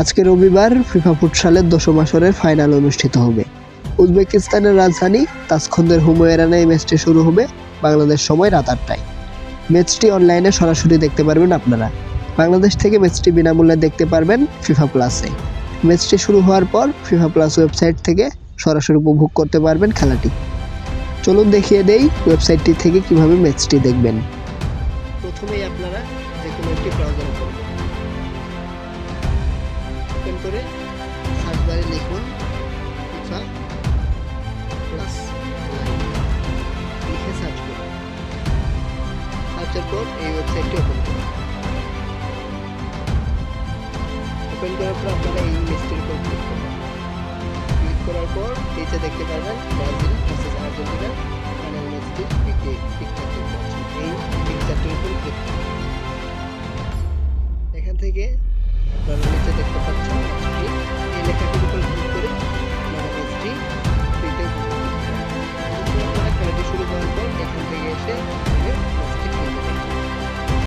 আজকে রবিবার ফিফা ফুটসালের দশম আসরের ফাইনাল অনুষ্ঠিত হবে। উজবেকিস্তানের রাজধানী তাসখন্দের হুময়েরানে এই ম্যাচটি শুরু হবে বাংলাদেশ সময় রাত আটটায়। ম্যাচটি অনলাইনে সরাসরি দেখতে পারবেন আপনারা। বাংলাদেশ থেকে ম্যাচটি বিনামূল্যে দেখতে পারবেন ফিফা প্লাসে। ম্যাচটি শুরু হওয়ার পর ফিফা প্লাস ওয়েবসাইট থেকে সরাসরি উপভোগ করতে পারবেন খেলাটি। চলুন দেখিয়ে দেই ওয়েবসাইটটি থেকে কীভাবে ম্যাচটি দেখবেন। প্রথমেই আপনারা যে কোনো একটি ব্রাউজার করে সার্চ বারে লিখুন। ফিফা প্লাস লিখে সার্চ করুন। সার্চের পর এই ওয়েবসাইটটি ওপেন করুন। ওপেন করার পর আপনারা এই ইমেজটির উপর ক্লিক ক্লিক করার পর নিচে দেখতে পারবেন ব্রাজিল ভার্সেস আর্জেন্টিনার ফাইনাল ম্যাচটির পিকচার এই পিকচারটির উপর ক্লিক করুন। এখান থেকে